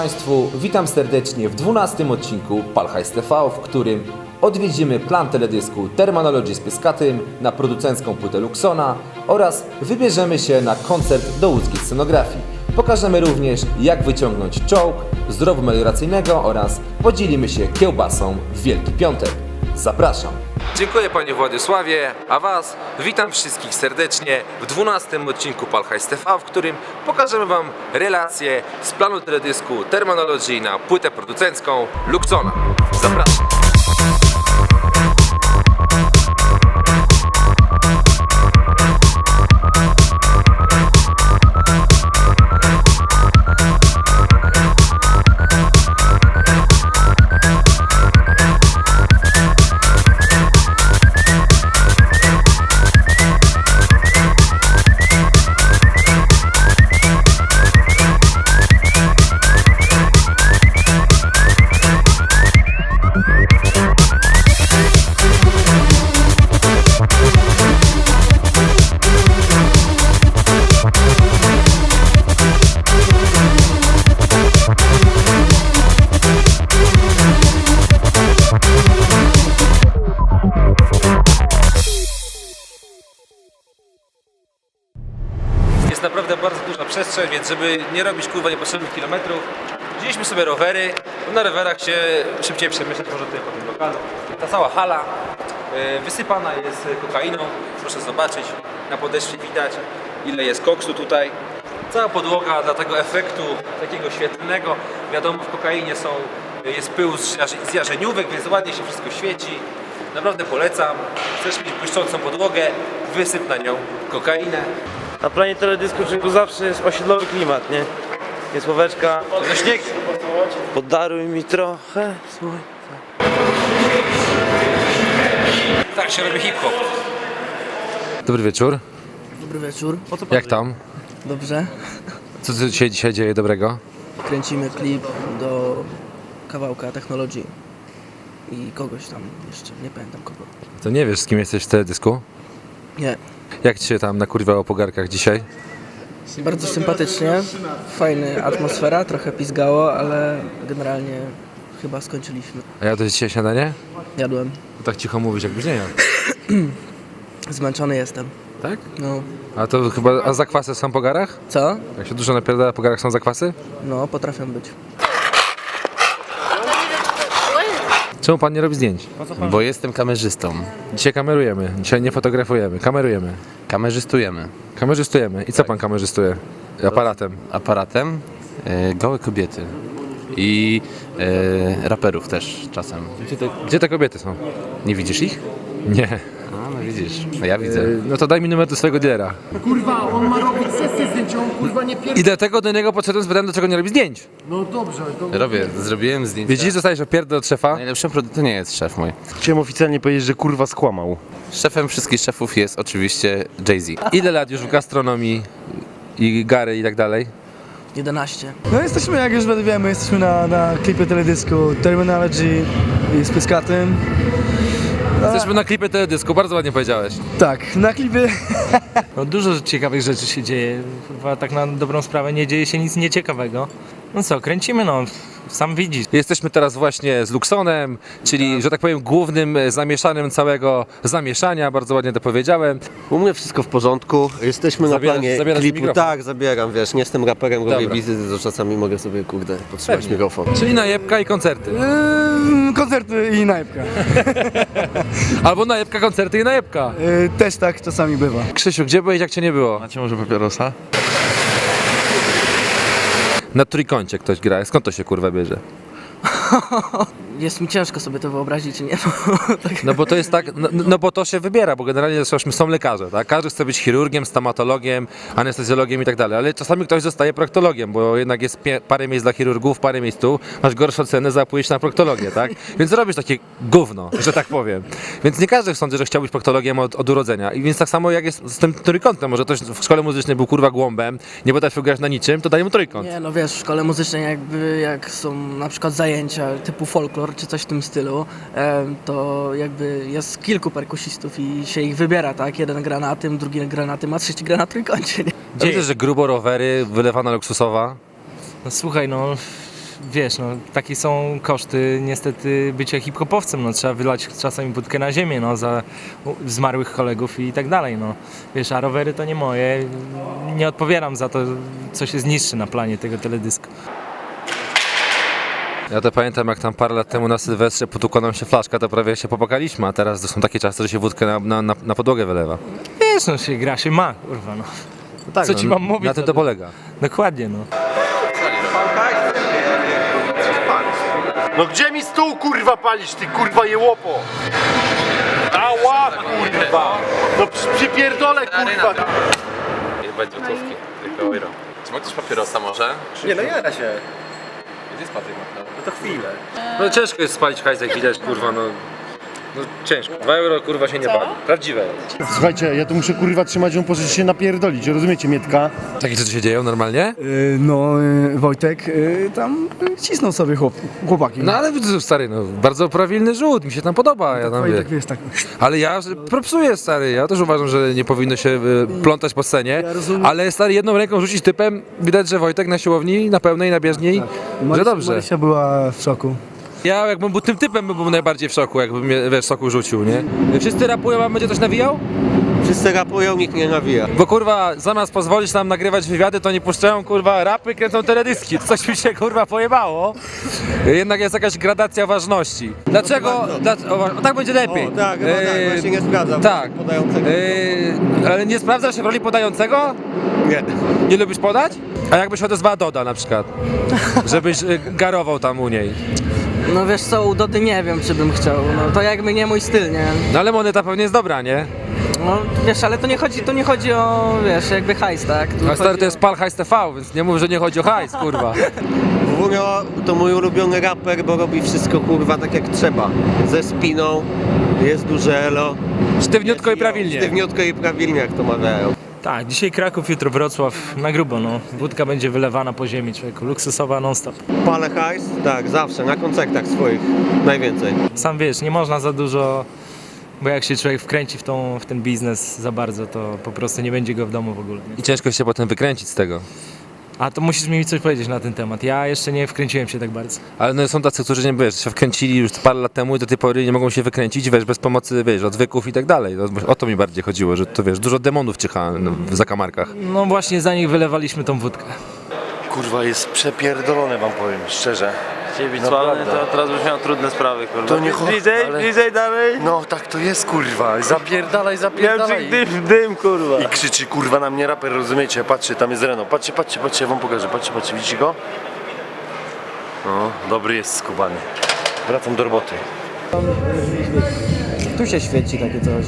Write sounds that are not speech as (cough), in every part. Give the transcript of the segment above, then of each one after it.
Państwu, witam serdecznie w 12 odcinku Palhajs TV, w którym odwiedzimy plan teledysku Terminology z Pyskatym na producencką płytę Luxona oraz wybierzemy się na koncert do łódzkiej scenografii. Pokażemy również jak wyciągnąć czołg z rowu melioracyjnego oraz podzielimy się kiełbasą w Wielki Piątek. Zapraszam! Dziękuję Panie Władysławie, a Was witam wszystkich serdecznie w 12 odcinku Palhajs TV, w którym pokażemy Wam relacje z planu teledysku Terminology na płytę producencką Luxona. Zapraszam! Żeby nie robić kurwa niepotrzebnych kilometrów, wzięliśmy sobie rowery, bo na rowerach się szybciej przemieszczać może tutaj po tym lokalu. Ta cała hala e, wysypana jest kokainą, proszę zobaczyć, na podeszwie widać ile jest koksu tutaj. Cała podłoga dla tego efektu takiego świetlnego, wiadomo w kokainie są, jest pył z jarzeniówek, więc ładnie się wszystko świeci. Naprawdę polecam. Chcesz mieć błyszczącą podłogę, wysyp na nią kokainę. Na planie teledysku Czynku zawsze jest osiedlowy klimat, nie? Jest ławeczka. Ze śnieg. Podaruj mi trochę słońca. Tak się robi hip-hop. Dobry wieczór. Dobry wieczór. Jak tam? Dobrze. Co tu się dzisiaj dzieje dobrego? Kręcimy klip do kawałka Technology i kogoś tam jeszcze, nie pamiętam kogo. To nie wiesz z kim jesteś w teledysku? Nie. Jak ci się tam nakurwało po garkach dzisiaj? Bardzo sympatycznie, fajna atmosfera, trochę pizgało, ale generalnie chyba skończyliśmy. A ja to dzisiaj śniadanie? Jadłem. To tak cicho mówisz jakbyś nie jadł. Zmęczony jestem. Tak? No. A to chyba, a zakwasy są po garach? Co? Jak się dużo napierdala po garach są zakwasy? No, potrafią być. Czemu pan nie robi zdjęć? Bo jestem kamerzystą. Dzisiaj kamerujemy, dzisiaj nie fotografujemy, kamerujemy. Kamerzystujemy. Kamerzystujemy. I co pan kamerzystuje? Aparatem. Aparatem e, gołe kobiety. I e, raperów też czasem. Gdzie te, gdzie te kobiety są? Nie widzisz ich? Nie. Widzisz. No ja widzę. No to daj mi numer do swojego dealera. Kurwa, on ma robić sesję zdjęciową, kurwa nie pier... I dlatego do niego podszedłem, spytałem, dlaczego nie robi zdjęć. No dobrze, to... Robię, zrobiłem zdjęcia. Widzisz, dostajesz opierdol od szefa? Najlepszym produktem nie jest szef mój. Chciałem oficjalnie powiedzieć, że kurwa skłamał. Szefem wszystkich szefów jest oczywiście Jay-Z. Ile lat już w gastronomii i gary i tak dalej? 11. No jesteśmy, jak już wiemy, jesteśmy na, na klipie teledysku Terminology i z Pyskatym. Jesteśmy na klipie teledysku, bardzo ładnie powiedziałeś. Tak, na klipie (laughs) No, dużo ciekawych rzeczy się dzieje. Chyba tak na dobrą sprawę nie dzieje się nic nieciekawego. No co, kręcimy no, sam widzisz. Jesteśmy teraz właśnie z Luxonem, czyli, że tak powiem, głównym e, zamieszanym całego zamieszania, bardzo ładnie to powiedziałem. U mnie wszystko w porządku. Jesteśmy Zabierasz- na planie zabierasz klipu. mikrofon? Tak, zabieram, wiesz, nie jestem raperem, robię Dobra. wizyty, to czasami mogę sobie, kurde, potrzymać Pewnie. mikrofon. Czyli najebka i koncerty. yy, koncerty i najebka. (laughs) Albo najebka, koncerty i najebka. Yy, też tak czasami bywa. Krzysiu, gdzie byłeś, jak cię nie było? Macie może papierosa? Na trójkącie ktoś gra, skąd to się kurwa bierze? (laughs) Jest mi ciężko sobie to wyobrazić, nie? (laughs) Bo tak No bo to jest tak, no, no bo to się wybiera, bo generalnie zresztą są lekarze, tak? Każdy chce być chirurgiem, stomatologiem, anestezjologiem i tak dalej, ale czasami ktoś zostaje proktologiem, bo jednak jest parę miejsc dla chirurgów, parę miejsc tu, masz gorsze oceny, za pójść na proktologię, tak? (laughs) Więc robisz takie gówno, że tak powiem. Więc nie każdy sądzi, że chciał być proktologiem od, od urodzenia. I więc tak samo jak jest z tym trójkątem, może ktoś w szkole muzycznej był kurwa głąbem, nie potrafił grać na niczym, to daj mu trójkąt. Nie, no wiesz, w szkole muzycznej jakby jak są na przykład zajęcia typu folklor czy coś w tym stylu, to jakby jest kilku perkusistów i się ich wybiera, tak? Jeden gra na tym, drugi gra na tym, a trzeci gra na trójkącie, nie? Ja Widzę, że grubo rowery, wylewana luksusowa. No słuchaj, no wiesz, no, takie są koszty niestety bycia hip-hopowcem, no, trzeba wylać czasami budkę na ziemię, no, za zmarłych kolegów i tak dalej, no. Wiesz, a rowery to nie moje, nie odpowiadam za to, co się zniszczy na planie tego teledysku. Ja to pamiętam, jak tam parę lat temu na Sylwestrze potłukła nam się flaszka, to prawie się popakaliśmy, a teraz to są takie czasy, że się wódkę na, na, na, na podłogę wylewa. Wiesz, no, się gra, się ma, kurwa, no. tak, Co ci mam mówić? Na tym to polega. Dokładnie, no. No gdzie mi stół kurwa palisz, ty kurwa jełopo? Ała kurwa! No przy, przypierdolę kurwa! Jebać złotówki, tylko euro. Czy ma ktoś papierosa może? Nie no jara się. Gdzie jest Patryk? No to chwilę. No ciężko jest spalić hajs, jak widać, kurwa, no... No ciężko. Dwa euro, kurwa, się nie pali. Prawdziwe. Słuchajcie, ja tu muszę kurwa trzymać ją, pożycz się napierdolić, rozumiecie Mietka? Takie rzeczy się dzieją normalnie? Y, No, y, Wojtek y, tam y, cisnął sobie chłop, chłopaki. No ale stary, no bardzo prawilny rzut, mi się tam podoba, ja tam wie. Wojtek wiesz tak. Ale ja propsuję stary, ja też uważam, że nie powinno się y, plątać po scenie, Ja rozumiem. ale stary jedną ręką rzucić typem, widać, że Wojtek na siłowni, na pełnej, na bieżniej, że Marysia- dobrze. Marysia była w szoku. Ja jakbym był tym typem, bym był najbardziej w szoku, jakbym mnie, wiesz, soku rzucił, nie? Wszyscy rapują, a będzie coś nawijał? Wszyscy rapują, nikt nie nawija. Bo kurwa, zamiast pozwolić nam nagrywać wywiady, to nie puszczają kurwa rapy, kręcą teledyski. Coś mi się kurwa pojebało. Jednak jest jakaś gradacja ważności. Dlaczego? Dla, o, o, tak będzie lepiej. O, tak, chyba tak, Yy, właśnie nie sprawdzam Tak. podającego. Yy, ale nie sprawdzasz się w roli podającego? Nie. Nie lubisz podać? A jakbyś odezwała Doda na przykład? Żebyś y, garował tam u niej. No wiesz co, u Dody nie wiem, czy bym chciał. No to jakby nie mój styl, nie? No ale moneta pewnie jest dobra, nie? No wiesz, ale to nie chodzi, to nie chodzi o, wiesz, jakby hajs, tak? Tu A stary chodzi to jest Pal Hajs TV, więc nie mów, że nie chodzi o hajs, kurwa. (laughs) Wunio to mój ulubiony raper, bo robi wszystko kurwa tak jak trzeba. Ze spiną, jest duże elo. Sztywniutko i prawilnie. Sztywniutko i prawilnie, jak to mawiają. Tak, dzisiaj Kraków, jutro Wrocław, na grubo, no. Wódka będzie wylewana po ziemi, człowieku, luksusowa non-stop. Palę hajs? Tak, zawsze, na koncertach swoich. Najwięcej. Sam wiesz, nie można za dużo, bo jak się człowiek wkręci w, tą, w ten biznes za bardzo, to po prostu nie będzie go w domu w ogóle. nie? I ciężko się potem wykręcić z tego. A to musisz mi coś powiedzieć na ten temat. Ja jeszcze nie wkręciłem się tak bardzo. Ale no są tacy, którzy nie wiesz, się wkręcili już parę lat temu i do tej pory nie mogą się wykręcić, wiesz, bez pomocy, wiesz, odwyków i tak dalej. No, O to mi bardziej chodziło, że to wiesz, dużo demonów czyha no, w zakamarkach. No właśnie za nich wylewaliśmy tą wódkę. Kurwa, jest przepierdolone wam powiem, szczerze. Chcieli być sławny, to teraz już miał trudne sprawy, kurwa. To nie chodzi, Bliżej, ale- bliżej dalej. No tak to jest kurwa, zapierdalaj, Miałem zapierdalaj. dym, dym, kurwa. I krzyczy kurwa na mnie raper, rozumiecie? Patrzcie, tam jest Reno. Patrzcie, patrzcie, patrzcie, ja wam pokażę. Patrzcie, patrzcie, widzicie go? No, dobry jest skubany. Wracam do roboty. Tu się świeci takie coś.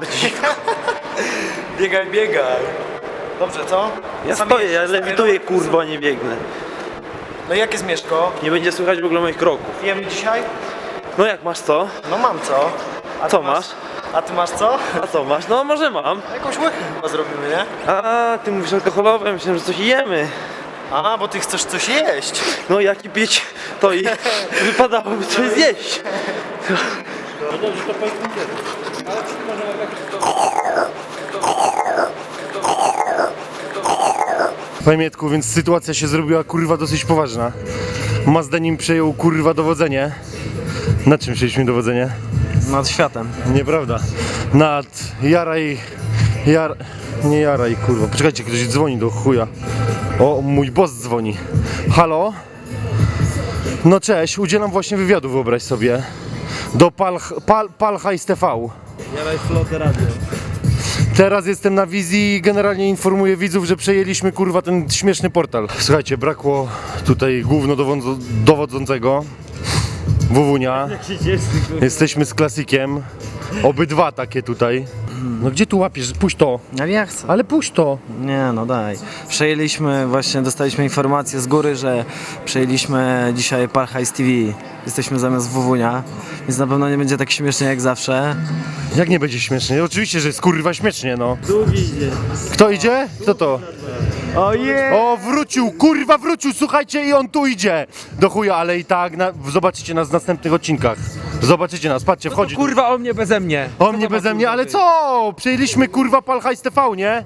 (laughs) Biegaj, biegaj. Dobrze, co? Ja stoję, ja lewituję, kurwa, nie biegnę. No jak jest Mieszko? Nie będzie słychać w ogóle moich kroków. Jemy dzisiaj? No jak masz co? No mam co? A Co ty masz? A ty masz co? A co masz? No może mam. Jakąś łychę chyba zrobimy, nie? A, ty mówisz alkoholowe, myślałem, że coś jemy. A, bo ty chcesz coś jeść. No jak i pić, to i (laughs) wypadałoby coś zjeść. (laughs) Panie Mietku, więc sytuacja się zrobiła kurwa dosyć poważna. Mazda nim przejął kurwa dowodzenie. Nad czym przejęliśmy dowodzenie? Nad światem. Nieprawda. Nad Jaraj... Jar... Nie Jaraj, kurwa. Poczekajcie, ktoś dzwoni do chuja. O, mój boss dzwoni. Halo? No cześć, udzielam właśnie wywiadu, wyobraź sobie. Do Pal... Pal... Palhajs TV. Jaraj flotę radio. Teraz jestem na wizji i generalnie informuję widzów, że przejęliśmy kurwa ten śmieszny portal. Słuchajcie, brakło tutaj główno dowodzo- dowodzącego. Wuwunia. (laughs) Jesteśmy z klasikiem. Obydwa takie tutaj. No gdzie tu łapiesz? Puść to. Ja nie chcę. Ale puść to. Nie, no daj. Przejęliśmy, właśnie dostaliśmy informację z góry, że przejęliśmy dzisiaj Parchajs TV. Jesteśmy zamiast Wuwunia, więc na pewno nie będzie tak śmiesznie jak zawsze. Jak nie będzie śmiesznie? Oczywiście, że jest kurwa śmiesznie, no. Długi idzie. Kto idzie? Kto to? Ojej! O, wrócił, kurwa wrócił, słuchajcie i on tu idzie. Do chuja, ale i tak, na, zobaczycie nas w następnych odcinkach. Zobaczycie nas, patrzcie, wchodzi. Kurwa o mnie beze mnie. O mnie beze mnie, ale co? Przyjęliśmy kurwa Palhajs TV, nie?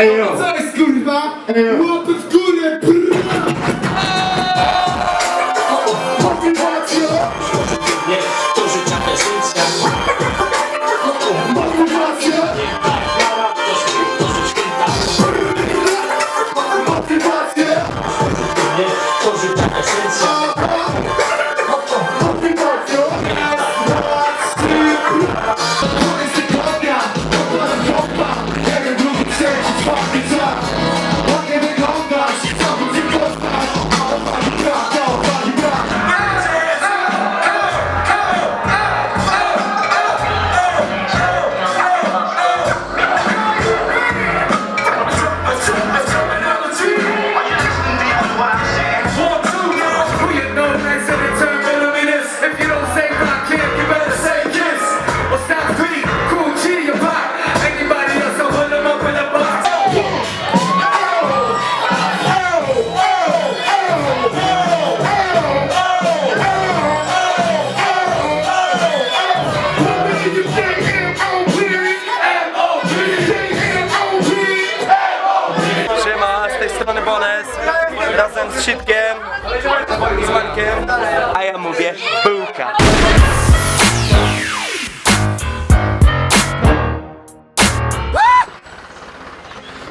Ejo Co jest kurwa? Łapy w górę Motywacja. Motywacja. Motywacja Motywacja. Raz, trzy, To jest tygodnia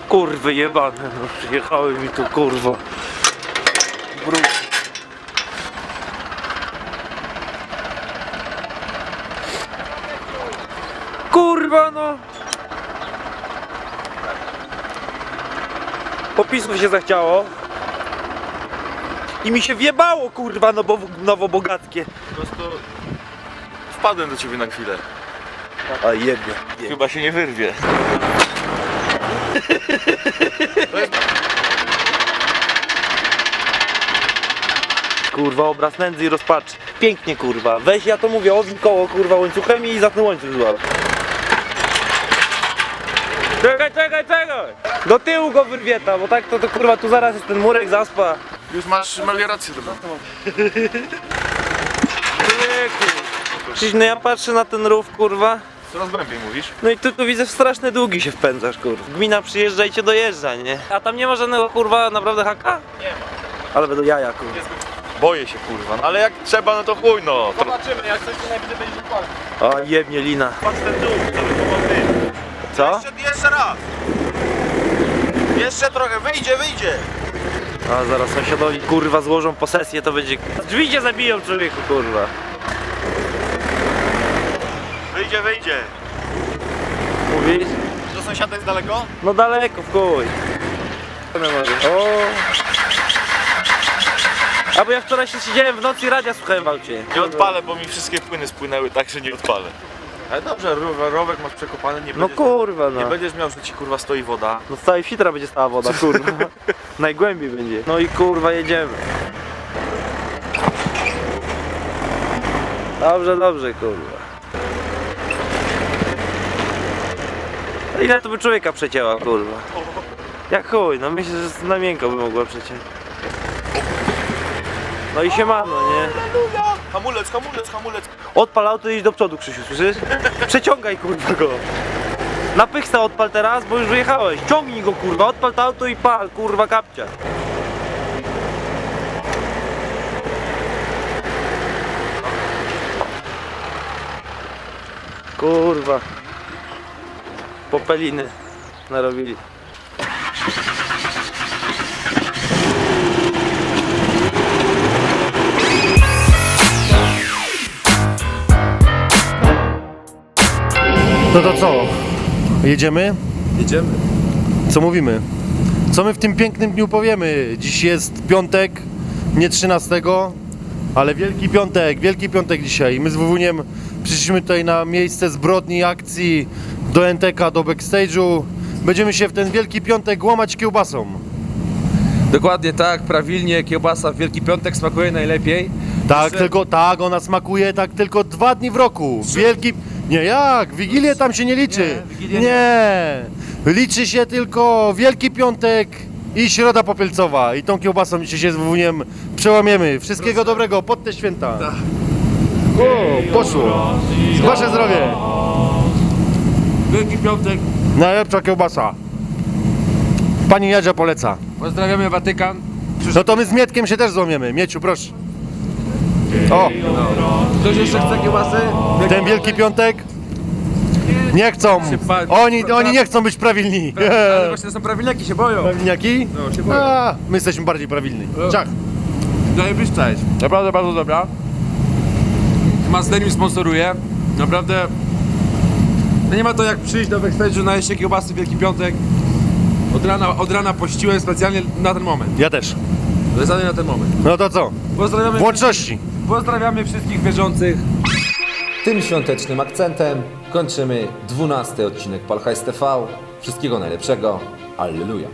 Kurwy jebane, no przyjechały mi tu kurwa. Brud. Kurwa no! Popisów się zachciało. I mi się wjebało kurwa no bo nowobogackie. Po prostu wpadłem do ciebie na chwilę. A jebie. Chyba się nie wyrwie. Kurwa obraz nędzy i rozpaczy. Pięknie kurwa. Weź ja to mówię, owin koło kurwa łańcuchem i zatnę łańcuch złap. Czekaj, czekaj, czekaj! Do tyłu go wyrwieta, bo tak to, to kurwa tu zaraz jest ten murek zaspa. Już masz meliorację chyba. Człowieku. Przecież no ja patrzę na ten rów kurwa. Coraz głębiej mówisz. No i ty tu widzę w straszne długi się wpędzasz, kurwa. Gmina przyjeżdża i cię dojeżdża, nie? A tam nie ma żadnego kurwa naprawdę haka? Nie ma. Ale będą jaja, kurwa. Boję się kurwa, no ale jak trzeba no to chuj no. Zobaczymy, jak coś to najwyżej będzie dokładnie. O, jebnie lina. Patrz ten dół, to by było ty. Co? Jeszcze, jeszcze raz. Jeszcze trochę, wyjdzie, wyjdzie. A zaraz sąsiadowi kurwa złożą posesję, to będzie... Drzwi cię zabiją, człowieku, kurwa. Wyjdzie, wyjdzie. Mówisz? Do sąsiada jest daleko? No daleko, w chuj. O. A bo ja wczoraj się siedziałem w nocy i radia słuchałem w aucie. Nie odpalę, bo mi wszystkie płyny spłynęły tak, że nie odpalę. Ale dobrze, rowek masz przekopany, nie No będziesz, kurwa, nie no. będziesz miał, że ci kurwa stoi woda. No z całej fitra będzie stała woda, kurwa. (laughs) Najgłębiej będzie. No i kurwa jedziemy. Dobrze, dobrze, kurwa. (laughs) Ile to by człowieka przecięła, kurwa? Jak chuj, no myślę, że na miękko by mogła przeciąć. No i siemano, nie? Hamulec, hamulec, hamulec. Odpal auto i idź do przodu, Krzysiu, słyszysz? Przeciągaj, kurwa, go. Na pychsa odpal teraz, bo już wyjechałeś. Ciągnij go, kurwa, odpal to auto i pal, kurwa, kapcia. Kurwa. Popeliny narobili. No to co? Jedziemy? Jedziemy. Co mówimy? Co my w tym pięknym dniu powiemy? Dziś jest piątek, nie 13, ale Wielki Piątek, Wielki Piątek dzisiaj. My z Wówuniem przyszliśmy tutaj na miejsce zbrodni, akcji, do NTK, do backstage'u. Będziemy się w ten Wielki Piątek łamać kiełbasą. Dokładnie tak, prawilnie, kiełbasa w Wielki Piątek smakuje najlepiej. Tak, Jeszcze- tylko tak, ona smakuje tak tylko dwa dni w roku. Wielki. Nie jak? Wigilię tam się nie liczy. Nie, Wigilię nie. Liczy się tylko Wielki Piątek i Środa Popielcowa. I tą kiełbasą dzisiaj się z Wówuniem przełamiemy. Wszystkiego dobrego pod te święta. O, poszło. Wasze zdrowie. Wielki Piątek. Najlepsza kiełbasa. Pani Jadzia poleca. Pozdrawiamy Watykan. No to my z Mietkiem się też złamiemy. Mieciu, proszę. O, Ktoś jeszcze chce kiełbasy? ten Wielki Piątek? Nie chcą. Oni, oni nie chcą być prawilni. (laughs) Ale właśnie to są prawilniaki, się boją. Prawilniaki? No, się boją. A, my jesteśmy bardziej prawilni. Ciach. Zajebiszcza jest. Naprawdę bardzo dobra. Mazdeniu sponsoruje. Naprawdę... No nie ma to jak przyjść do backstage'u na jeszcze kiełbasy Wielki Piątek. Od rana, od rana pościłem specjalnie na ten moment. Ja też. Specjalnie na ten moment. No to co? Pozdrawiamy, W łączności. pozdrawiamy wszystkich wierzących. Tym świątecznym akcentem kończymy 12 odcinek Palhajs TV. Wszystkiego najlepszego. Alleluja.